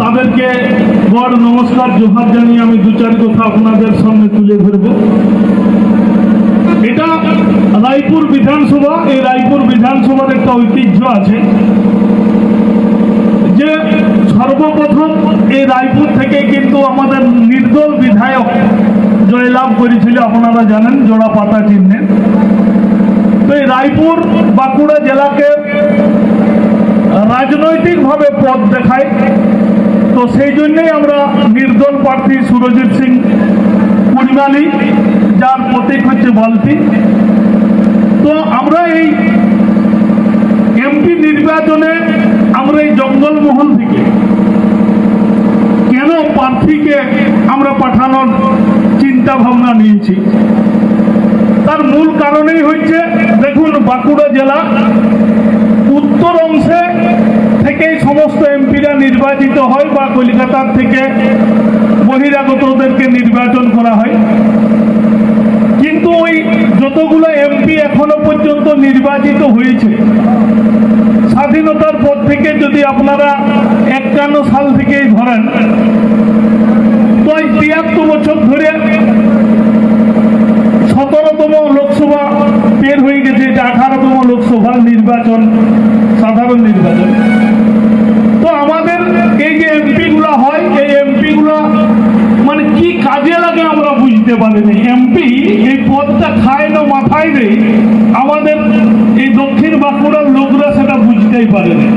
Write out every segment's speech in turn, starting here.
তাদেরকে বড় নমস্কার, জোহার জানিয়ে আমি দু চার কথা আপনাদের সামনে তুলে ধরব। এটা রায়পুর বিধানসভা, এই রায়পুর বিধানসভার একটা ঐতিহ্য আছে যে সর্বপ্রথম এই রায়পুর থেকে কিন্তু আমাদের নির্দল বিধায়ক জয়লাভ করেছিল, আপনারা জানেন জোড়া পাতা চিহ্নে। তো এই রায়পুর বাঁকুড়া জেলাকে রাজনৈতিকভাবে পথ দেখায় তো সেই জন্যই আমরা নির্দল প্রার্থী সুরজিৎ সিং কুড়মালি যার প্রতীক হচ্ছে বালতি। তো আমরা এই এমপি নির্বাচনে, আমরা এই জঙ্গলমহল থেকে কেন প্রার্থীকে আমরা পাঠানোর চিন্তা ভাবনা নিয়েছি? তার মূল কারণেই হচ্ছে দেখুন, বাঁকুড়া জেলা উত্তর অংশে থেকেই সমস্ত এমপিরা নির্বাচিত হয় বা কলকাতার থেকে বহিরাগতদেরকে নির্বাচন করা হয়। কিন্তু ওই যতগুলো এমপি এখনও পর্যন্ত নির্বাচিত হয়েছে, স্বাধীনতার পর থেকে যদি আপনারা একান্ন সাল থেকেই ধরেন তো এই তিয়াত্তর বছর ধরে সতেরোতম লোকসভা বের হয়ে গেছে, এটা আঠারোতম লোকসভার নির্বাচন। সাধারণ নির্বাচন। তো আমাদের এই যে এমপি গুলা হয়, এই এমপি গুলা মানে কি কাজে লাগে আমরা বুঝতে পারিনি। এমপি এই পদটা খায় না মাথায় নেই। আমাদের এই দক্ষিণ বাঁকুড়ার লোকরা সেটা বুঝতেই পারেনি।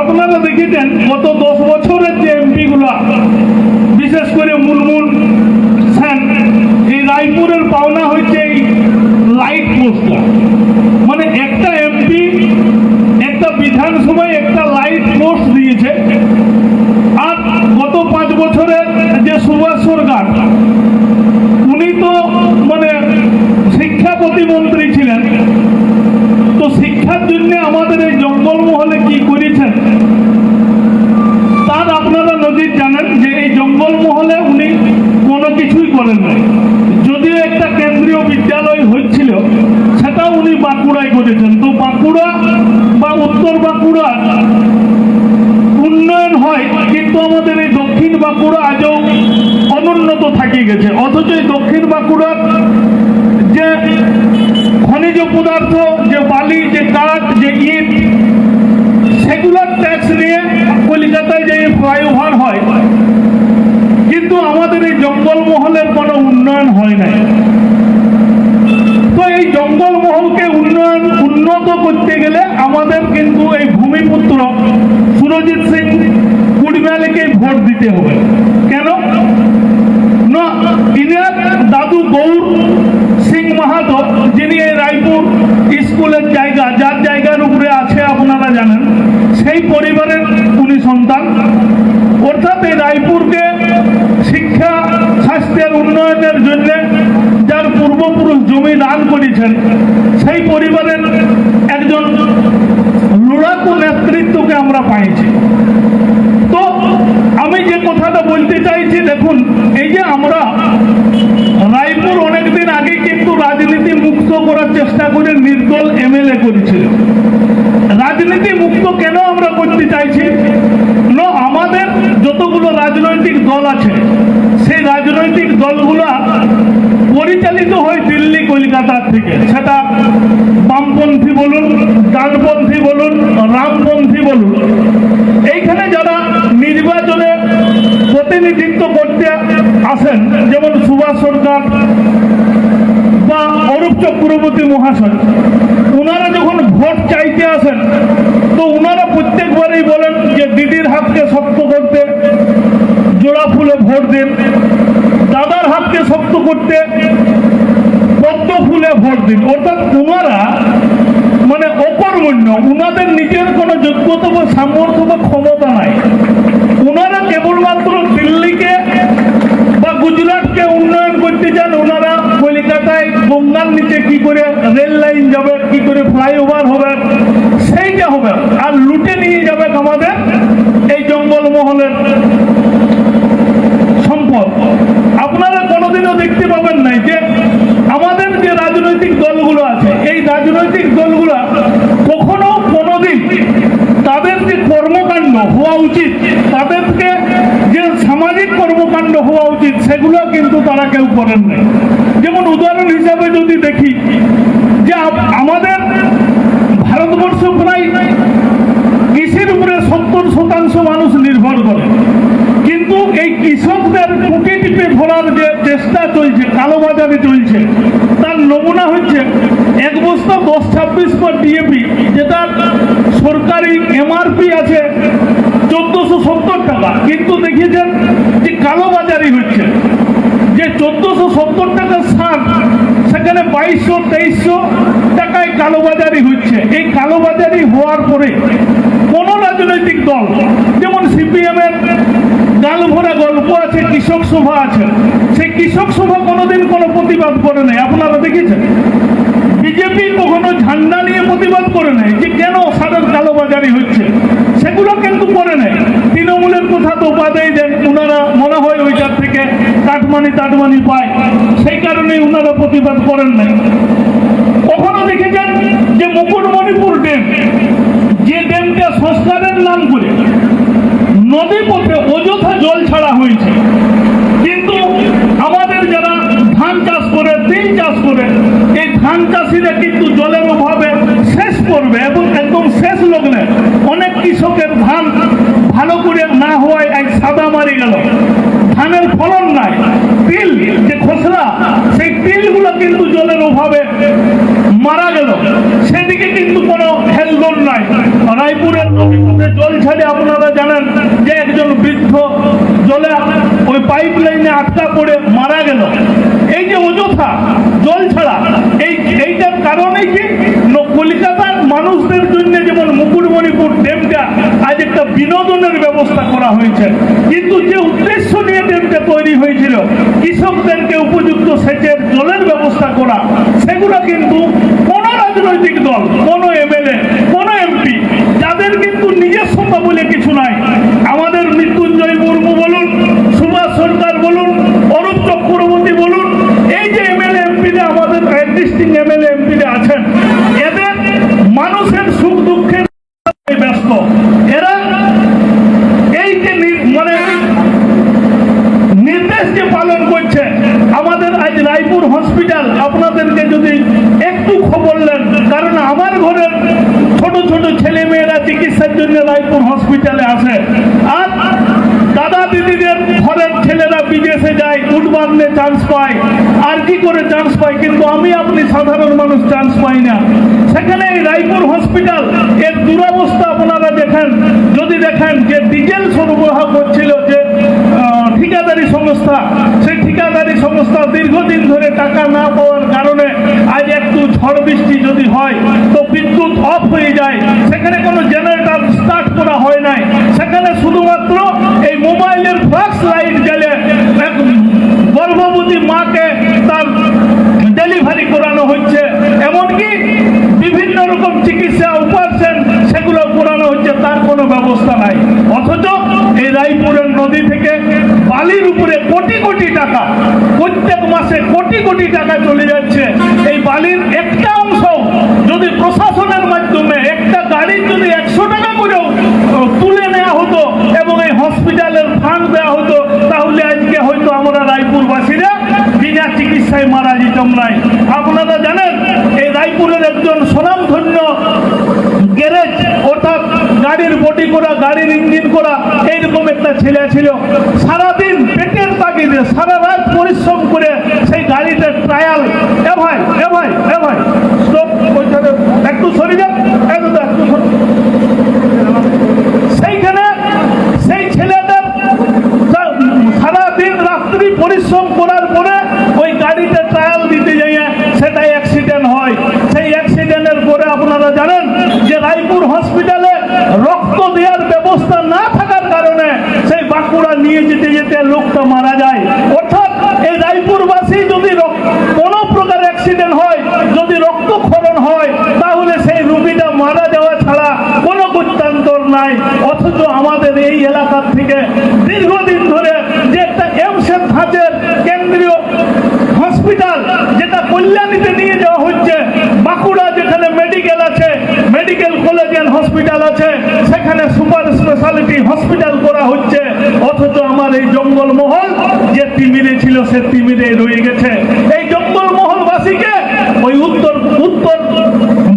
আপনারা দেখেছেন, গত দশ বছরের যে এমপি গুলা বিশেষ করে মুলমুল সেন, এই রায়পুরের পাওনা হয়েছে এই লাইট পোস্টার মানে একটা এমপি একটা বিধানসভায় একটা লাইট পোস্ট দিয়েছে। আর গত পাঁচ বছরের যে সুভাষ সরকার, উনি তো মানে শিক্ষা প্রতিমন্ত্রী ছিলেন। তো শিক্ষার জন্য আমাদের এই জঙ্গলমহলে কি করেছেন তার আপনারা নজির জানেন যে এই জঙ্গলমহলে উনি কোনো কিছুই করেন নাই যদিও একটা কেন্দ্রীয় বিদ্যালয় হচ্ছিল সেটা উনি বাঁকুড়ায় করেছেন তো বাঁকুড়া বা উত্তর বাঁকুড়া। উন্নয়ন হয়, কিন্তু আমাদের এই দক্ষিণ বাঁকুড়া আজও অনুন্নত থাকি গেছে। অথচ এই দক্ষিণ বাঁকুড়ার যে খনিজ পদার্থ, যে বালি, যে কাঠ যে ইট সেগুলোর ট্যাক্স নিয়ে কলকাতায় যে ফ্লাইওভার হয় কিন্তু আমাদের এই জঙ্গলমহলের কোনো উন্নয়ন হয় নাই তো এই জঙ্গলমহলকে উন্নয়ন উন্নত করতে গেলে আমাদের কিন্তু এই ভূমিপুত্র সুরজিৎ সিং কুড়িমালিকে ভোট দিতে হবে। কেন? না, ইনার দাদু গৌর সিং মাহাতো, যিনি এই রায়পুর স্কুলের জায়গা, যার জায়গার উপরে আছে আপনারা জানেন, সেই পরিবারের উনি সন্তান। অর্থাৎ এই রায়পুরকে শিক্ষা, স্বাস্থ্যের উন্নয়নের জন্য যার পূর্বপুরুষ জমি দান করেছেন, সেই পরিবারের একজন লড়াকু নেতৃত্বকে আমরা পাইছি। তো আমি যে কথাটা বলতে চাইছি, দেখুন, এই যে আমরা রায়পুর অনেকদিন আগে কিন্তু রাজনীতি মুক্ত করার চেষ্টা করে নির্দল এমএলএ করেছিল রাজনীতি মুক্ত কেন আমরা করতে চাইছি? না, আমাদের যতগুলো রাজনৈতিক দল আছে সেই রাজনৈতিক দলগুলা পরিচালিত হয় দিল্লি কলকাতার থেকে সেটা বামপন্থী বলুন ডানপন্থী বলুন রামপন্থী বলুন এইখানে যারা নির্বাচনে প্রতিনিধিত্ব করতে আসেন যেমন সুভাষ সরকার বা অরূপ চক্রবর্তী মহাশয় ওনারা যখন ভোট চাইতে আসেন তো ওনারা প্রত্যেকবারেই বলেন যে দিদির হাতকে শক্ত করতে জোড়া ফুলে ভোট দিন দাদার হাতকে শক্ত করতে পদ্ম ফুলে ভোট দিন অর্থাৎ ওনারা মানে অকর্মণ্য ওনাদের নিজের কোনো যোগ্যতা বা সামর্থ্য বা ক্ষমতা নাই। ওনারা কেবলমাত্র দিল্লিকে বা গুজরাটকে উন্নয়ন করতে চান ওনারা কলকাতায় গঙ্গার নিচে কি করে রেল লাইন যাবে, কি করে ফ্লাইওভার হবে, সেইটা হবে। আর লুটে নিয়ে যাবে আমাদের এই জঙ্গলমহলের সম্পদ। আপনারা কোনোদিনও দেখতে পাবেন নাই যে আমাদের যে রাজনৈতিক দলগুলো আছে, এই রাজনৈতিক দলগুলো কখনো কোনোদিন তাদের যে কর্মকাণ্ড হওয়া উচিত, তাদেরকে যে সামাজিক কর্মকাণ্ড হওয়া উচিত, সেগুলো কিন্তু তারা কেউ করেন নাই। যেমন উদাহরণ হিসাবে যদি দেখি যে আমাদের ভারতবর্ষ প্রায় কৃষির উপরে সত্তর শতাংশ মানুষ নির্ভর করে। কিন্তু এই কৃষকদের টুকে টিপে ধরার যে চেষ্টা চলছে কালোবাজারে চলছে। তার নমুনা হচ্ছে এক বস্তা দশ ছাব্বিশ পর ডিএপি যেটা সরকারি এমআরপি আছে চোদ্দশো সত্তর টাকা। কিন্তু দেখিয়েছেন যে কালোবাজারি হচ্ছে। যে চোদ্দশো সত্তর টাকার সার, সেখানে বাইশশো, তেইশশো টাকায় কালোবাজারি হচ্ছে। এই কালোবাজারি হওয়ার পরে কোন রাজনৈতিক দল, যেমন সিপিএম এর গাল ভরা গল্প আছে, কৃষক সভা আছে। সেই কৃষক সভা কোনোদিন কোনো প্রতিবাদ করে নাই, আপনারা দেখেছেন? বিজেপি কখনো ঝান্ডা নিয়ে প্রতিবাদ করে নাই যে কেন সারের কালোবাজারি হচ্ছে? সেগুলো কিন্তু করে নেয় তৃণমূলের কথা তো বাদেই দেন ওনারা মনে হয় ওইটার থেকে কাটমানি টাটমানি পায়। সেই কারণেই ওনারা প্রতিবাদ করেন নাই। কখনো দেখেছেন যে মুকুটমণিপুর ড্যাম, যে ড্যামটা সংস্কারের নাম করে, নদী পথে অযথা জল ছাড়া হয়েছে কিন্তু আমাদের যারা ধান চাষ করে তিল চাষ করে ধান চাষিরা কিন্তু জলের অভাবে শেষ করবে এবং একদম শেষ লগ্নে অনেক কৃষকের ধান ভালো করে না হওয়ায় এক সাদা মারি গেল। ধানের ফলন নাই। তিল, যে খসড়া, সেই তিলগুলো কিন্তু জলের অভাবে মারা গেল। সেদিকে কিন্তু কোনো হেলদোল নাই। রায়পুরের নদীতে জল ছাড়ে আপনারা জানেন যে একজন বৃদ্ধ জলে ওই পাইপ লাইনে আটকা পড়ে মারা গেল। এই যে অযথা জল ছাড়া এই এইটার কারণে কি ন- কলকাতার মানুষদের জন্য যেমন মুকুটমণিপুর ড্যামটা আজ একটা বিনোদনের ব্যবস্থা করা হয়েছে। কিন্তু যে উদ্দেশ্য নিয়ে ড্যামটা তৈরি হয়েছিল, কৃষকদেরকে উপযুক্ত সেচের জলের ব্যবস্থা করা, সেগুলো কিন্তু কোনো রাজনৈতিক দল, কোনো এমএলএ কোনো এমপি যাদের কিন্তু নিজস্বতা বলে কিছু নাই আমাদের মৃত্যুঞ্জয় মুর্মু বলুন সুভাষ সরকার বলুন অরূপ চক্রবর্তী বলুন এই যে এমএলএ এমপিরা আমাদের এক্সিস্টিং এমএলএ এমপিরা আছেন এদের মানুষের সুখ দুঃখের ব্যস্ত এরা এই যে নি- মানে নির্দেশ যে পালন করছে আমাদের আজ রায়পুর হসপিটাল, আপনাদেরকে যদি একটু খবর নেন কারণ আমার ঘরের ছোট ছোট ছেলে মেয়েরা চিকিৎসার জন্য রায়পুর হসপিটালে আসে। আর দাদা দিদিদের ঘরের ছেলেরা বিদেশে যায় উঠবান্ধে চান্স পায়। আর কি করে চান্স পায়? কিন্তু আমি আপনি সাধারণ মানুষ চান্স পাই না। সেখানে এই রায়পুর হসপিটাল, এর দুরবস্থা আপনারা দেখেন। যদি দেখেন যে ডিজেল সরবরাহ করছিল, যে ঠিকাদারি সংস্থা, সেই ঠিকাদারি সংস্থা দীর্ঘদিন ধরে টাকা না পাওয়ার কারণে আজ একটু ঝড় বৃষ্টি যদি হয়, তো বিদ্যুৎ অফ হয়ে যায়। সেখানে কোনো জেনারেটর স্টার্ট করা হয় নাই। সেখানে শুধুমাত্র এই মোবাইলের ফ্লাক্স লাইট গেলে গর্ভবতী মাকে তার ডেলিভারি করানো হচ্ছে। এমনকি বিভিন্ন রকম চিকিৎসা উপার্জন সেগুলো করানো হচ্ছে, তার কোনো ব্যবস্থা নাই অথচ এই রায়পুরের নদী থেকে বালির উপরে কোটি টাকা। প্রত্যেক মাসে কোটি কোটি টাকা চলে যাচ্ছে। এই বালির একটা অংশ যদি প্রশাসনের মাধ্যমে একটা গাড়ির যদি একশো টাকা করেও তুলে নেওয়া হতো এবং এই হসপিটালের ফান্ড দেওয়া হতো, তাহলে আজকে হয়তো আমরা রায়পুরবাসীরা বিনা চিকিৎসায় মারা যেতাম নাই। আপনারা জানেন, এই রায়পুরের একজন স্বনামধন্য গ্যারেজ, অর্থাৎ গাড়ির বডি করা, গাড়ির ইঞ্জিন করা, এইরকম একটা ছেলে ছিল। তাগিদে সারা রাত পরিশ্রম করে সেই গাড়িতে ট্রায়াল এ ভাই এ ভাই এ ভাই। স্টপ একটু সরে যান একটু একটু সরে- সেইখানে সেই ছেলেটার সা- সারাদিন রাত্রি পরিশ্রম করার পরে ওই গাড়িতে ট্রায়াল দিতে যাইয়ে সেটাই অ্যাক্সিডেন্ট হয় সেই অ্যাক্সিডেন্টের পরে আপনারা জানেন যে রায়পুর হসপিটালে রক্ত দেওয়ার ব্যবস্থা না থাকার কারণে সেই বাঁকুড়া নিয়ে যেতে যেতে লোকটা মারা যায় অর্থাৎ এই রায়পুরবাসী যদি রক- কোনো প্রকার অ্যাক্সিডেন্ট হয় যদি রক্তক্ষরণ হয় তাহলে সেই রুগীটা মারা যাওয়া ছাড়া কোনো গত্যান্তর নাই অথচ আমাদের এই এলাকার থেকে দীর্ঘদিন ধরে যে একটা এমসের ধাঁচের কেন্দ্রীয় হসপিটাল, যেটা কল্যাণীতে নিয়ে যাওয়া হচ্ছে, বাঁকুড়া যেখানে মেডিকেল আছে, মেডিকেল কলেজ অ্যান্ড হসপিটাল আছে, সেখানে সুপার স্পেশালিটি হসপিটাল করা হচ্ছে। অথচ আমার এই জঙ্গলমহল যে তিমিরে ছিল, সে তিমিরে রয়ে গেছে। এই জঙ্গলমহলবাসীকে ওই উত্তর উত্তর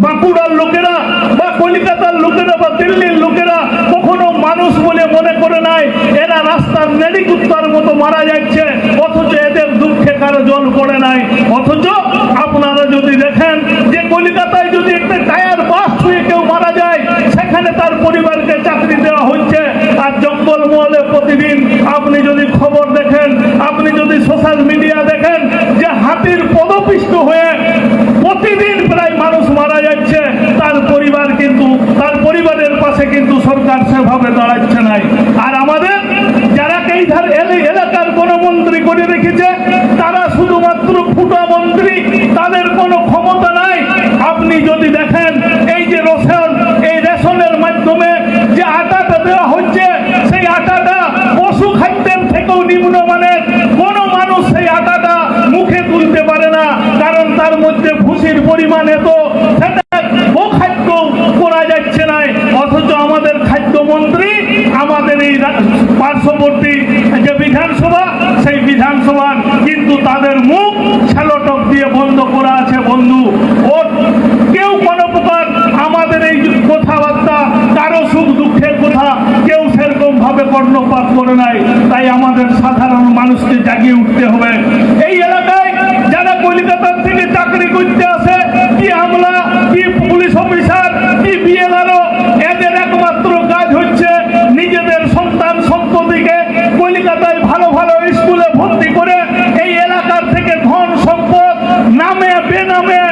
বাঁকুড়ার লোকেরা বা কলকাতার লোকেরা বা দিল্লির লোকেরা কখনো মানুষ বলে মনে করে নাই এরা রাস্তার নেড়ি কুত্তার মতো মারা যাচ্ছে। অথচ এদের দুঃখে কারও জল পড়ে নাই। অথচ আপনারা যদি দেখেন যে কলকাতায় যদি একটা টায়ার বাস ছুঁয়ে কেউ মারা যায়, সেখানে তার পরিবারকে চাকরি দেওয়া হচ্ছে। আর জঙ্গলমহলে প্রতিদিন আপনি যদি খবর দেখেন, আপনি যদি সোশ্যাল মিডিয়া দেখেন, যে হাতির পদপিষ্ট হয়ে প্রতিদিন প্রায় মানুষ মারা যাচ্ছে, তার পরিবার কিন্তু, তার পরিবারের পাশে কিন্তু সরকার সেভাবে দাঁড়াচ্ছে নাই। এই এলাকার গণমন্ত্রী মন্ত্রী করে রেখেছে তারা শুধুমাত্র ফুটা মন্ত্রী তাদের কোনো ক্ষমতা নাই আপনি যদি দেখেন এই যে রেশন এই রেশনের মাধ্যমে যে আটাটা দেওয়া হচ্ছে সেই আটাটা পশু খাদ্যের থেকেও নিম্নমানের কোনো মানুষ সেই আটাটা মুখে তুলতে পারে না কারণ তার মধ্যে ভুসির পরিমাণ এত সেটা ও খাদ্য করা যাচ্ছে না অথচ আমাদের খাদ্যমন্ত্রী আমাদের এই রা- পার্শ্ববর্তী যে বিধানসভা সেই বিধানসভার কিন্তু তাদের মুখ শ্যালোটক দিয়ে বন্ধ করা আছে বন্ধু ও কেউ কোনো প্রকার আমাদের এই যে কথাবার্তা কারও সুখ দুঃখের কথা কেউ সেরকম ভাবে কর্ণপাত করে নাই তাই আমাদের সাধারণ মানুষকে জাগিয়ে উঠতে হবে এই এলাকায় যারা কলকাতার থেকে চাকরি করতে আসে কি আমলা কি পুলিশ অফিসার কি বিএলআরও এদের একমাত্র কাজ হচ্ছে নিজেদের সন্তান সন্ততিকে কলকাতায় ভালো ভালো স্কুলে ভর্তি করে এই এলাকার থেকে ধন সম্পদ নামে বেনামে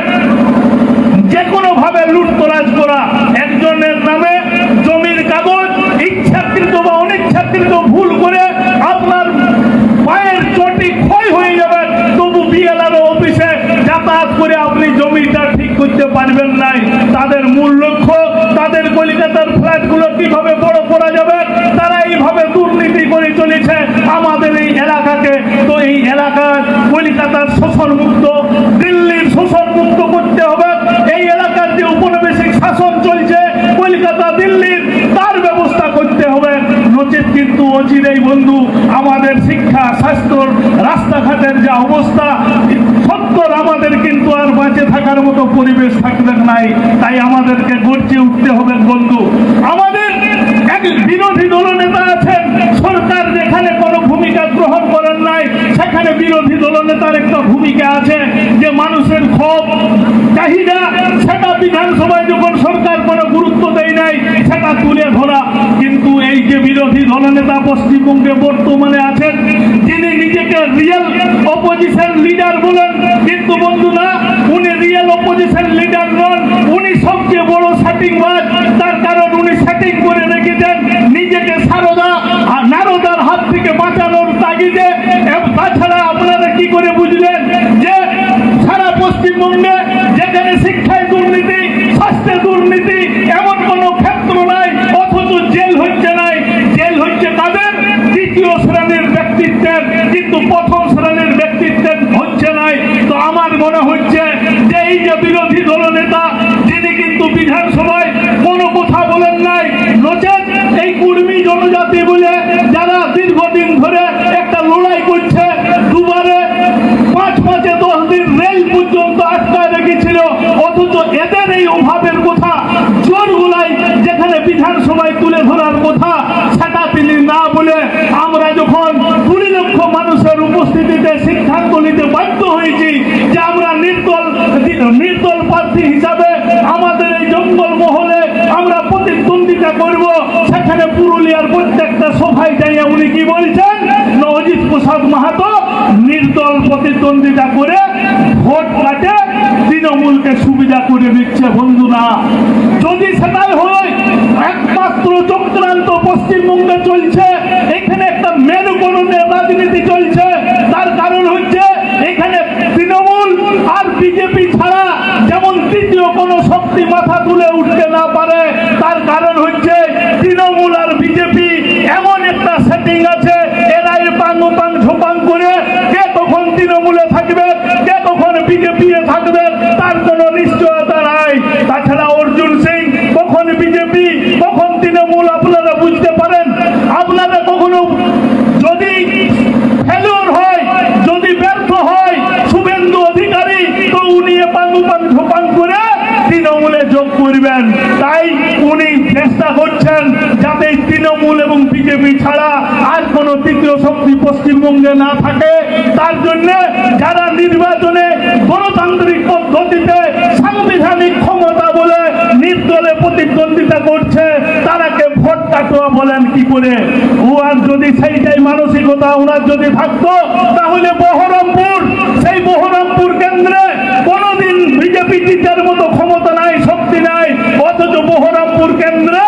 যে কোনো ভাবে লুটতরাজ করা একজনের নামে জমির কাগজ ইচ্ছাকৃত বা অনিচ্ছাকৃত ভুল করে আপনার পায়ের চটি ক্ষয় হয়ে যাবে তবু বিএলআর অফিসে যাতায়াত করে আপনি জমিটা ঠিক করতে পারবেন নাই তাদের মূল লক্ষ্য তাদের ফ্ল্যাটগুলো কীভাবে বড় করা যাবে, তারা এইভাবে দুর্নীতি করে চলেছে। আমাদের এই এলাকাকে, তো এই এলাকার কলকাতার শোষণ মুক্ত দিল্লির শোষণ মুক্ত করতে হবে। এই এলাকার যে উপনিবেশিক শাসন চলছে, কলকাতা, দিল্লির তার ব্যবস্থা করতে হবে। নচেত কিন্তু অচিরেই বন্ধু, আমাদের শিক্ষা স্বাস্থ্য রাস্তাঘাটের যে অবস্থা সত্তর আমাদের কিন্তু আর বাঁচে থাকার মতো পরিবেশ থাকবে নাই। তাই আমাদেরকে গর্জে উঠতে হবে বন্ধু। আমাদের এক বিরোধী দলনেতা আছেন। সরকার যেখানে কোনো ভূমিকা গ্রহণ করেন নাই, সেখানে বিরোধী দলনেতার একটা ভূমিকা আছে যে মানুষের ক্ষোভ, চাহিদা, সেটা বিধানসভায় যখন সরকার কোনো গুরুত্ব দেয় নাই, সেটা তুলে ধরা। কিন্তু যে বিরোধী দলনেতা পশ্চিমবঙ্গে বর্তমানে আছেন তিনি নিজেকে রিয়েল অপোজিশন লিডার বলেন, কিন্তু বন্ধু না উনি রিয়েল অপোজিশন লিডার নন, উনি সবচেয়ে বড় সেটিংবাজ শ্রেণির ব্যক্তিত্বের, কিন্তু প্রথম শ্রেণির ব্যক্তিত্বের হচ্ছে নাই। তো আমার মনে হচ্ছে যে এই যে বিরোধী দলনেতা, যিনি কিন্তু বিধানসভায় কোনো কথা বলেন নাই, নচেত এই কুর্মী জনজাতি বলে যারা দীর্ঘদিন ধরে একটা লড়াই করছে, দুবারে পাঁচ পাঁচে দশ দিন রেল পর্যন্ত আটকায় রেখেছিল, অথচ এদের এই অভাবের কথা জোর গুলাই যেখানে বিধানসভায় তুলে ধরার কথা সেটা তিনি না বলে আমরা যখন কুড়ি লক্ষ মানুষের উপস্থিতিতে সিদ্ধান্ত নিতে বাধ্য হয়েছি যে আমরা নির্দল নির্দল প্রার্থী হিসাবে আমাদের এই জঙ্গল মহলে আমরা প্রতিদ্বন্দ্বিতা করব। সেখানে পুরুলিয়ার প্রত্যেকটা সভায় যাইয়া উনি কি বলছেন? অজিত প্রসাদ মাহাতো নির্দল প্রতিদ্বন্দ্বিতা করে ভোট কাটে তৃণমূলকে সুবিধা করে দিচ্ছে বন্ধুরা। যদি সেটাই হয়, একমাত্র চক্রান্ত পশ্চিমবঙ্গে চলছে, এখানে একটা মেরুকরণের রাজনীতি চলছে। তার কারণ হচ্ছে, এখানে তৃণমূল আর বিজেপি ছাড়া যেমন তৃতীয় কোনো শক্তি মাথা তুলে উঠতে না পারে, তার কারণ হচ্ছে তৃণমূল আর বিজেপি এমন একটা সেটিং আছে, এরাই পাং পাং ঝোপাং করে কে তখন তৃণমূলে থাকবে, কে কখন বিজেপি থাকবে তার কোনো নিশ্চয়তা নাই তাছাড়া অর্জুন সিং কখন বিজেপি কখন তৃণমূল আপনারা বুঝতে পারেন কোনো তাই উনি চেষ্টা করছেন যাতে তৃণমূল এবং বিজেপি ছাড়া আর কোনো তৃতীয় শক্তি পশ্চিমবঙ্গে না থাকে। তার জন্য যারা নির্বাচনে গণতান্ত্রিক পদ্ধতিতে সাংবিধানিক ক্ষমতা বলে প্রতিদ্বন্দ্বিতা করছে, তারাকে ভোট কাটোয়া বলেন কি করে? আর যদি সেইটাই মানসিকতা ওনার যদি থাকতো, তাহলে বহরমপুর, সেই বহরমপুর কেন্দ্রে কোনোদিন বিজেপি জিতার মতো ক্ষমতা নাই, শক্তি নাই, অথচ বহরমপুর কেন্দ্রে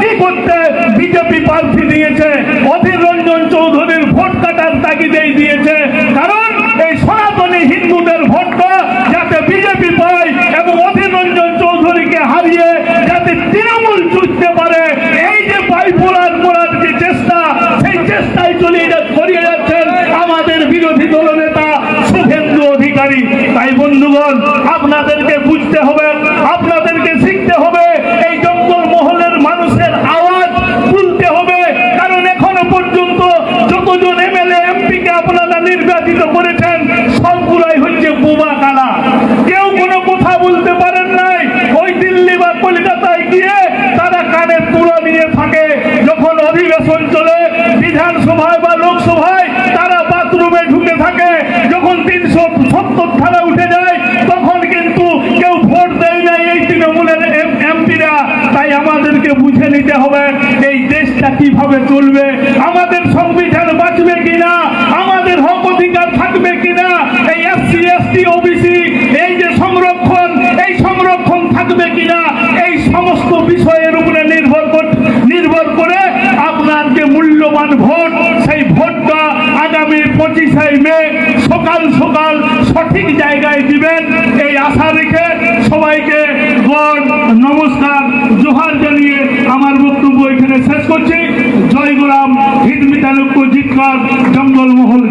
কি করতে বিজেপি প্রার্থী দিয়েছে? অধীর রঞ্জন চৌধুরীর ভোট কাটার তাগিদেই দিয়েছে কারণ এই সনাতনী হিন্দুদের ভোটটা যাতে বিজেপি পায় এবং অধীর রঞ্জন চৌধুরীকে হারিয়ে যাতে তৃণমূল চুষতে পারে এই যে বাইপোলার করার যে চেষ্টা সেই চেষ্টায় চলিয়ে যা- করিয়ে যাচ্ছেন আমাদের বিরোধী দলনেতা শুভেন্দু অধিকারী তাই বন্ধুগণ আপনাদেরকে বুঝতে হবে আপনাদেরকে শিখতে হবে এই জঙ্গল মহলের মানুষের আওয়াজ তুলতে হবে কারণ এখনও পর্যন্ত যতজন এমএলএ এমপিকে আপনারা নির্বাচিত করেছেন সবগুলাই হচ্ছে বোমা কালা কেউ কোনো কথা বলতে পারেন নাই ওই দিল্লি বা কলকাতায় গিয়ে তারা কানের তুলা নিয়ে থাকে যখন অধিবেশন চলে বিধানসভায় বা লোকসভায় তারা বাথরুমে ঢুকে থাকে যখন তিনশো সত্তর ধারা উঠে যায় তখন কিন্তু কেউ ভোট দেয় না এই তৃণমূলের এমপিরা তাই আমাদেরকে বুঝে নিতে হবে এই কীভাবে চলবে আমাদের সংবিধান বাঁচবে কিনা? আমাদের হক অধিকার থাকবে কিনা? এই এসসি এসটি ওবিসি এই যে সংরক্ষণ, এই সংরক্ষণ থাকবে কিনা? এই সমস্ত বিষয়ের উপরে নির্ভর নির্ভর করে আপনার যে মূল্যবান ভোট, সেই ভোটটা আগামী পঁচিশে মে সকাল সকাল সঠিক জায়গায় দিবেন। এই আশা রেখে সবাইকে নমস্কার, জোহার জানিয়ে আমার বক্তব্য এখানে শেষ করছি। জঙ্গলমহল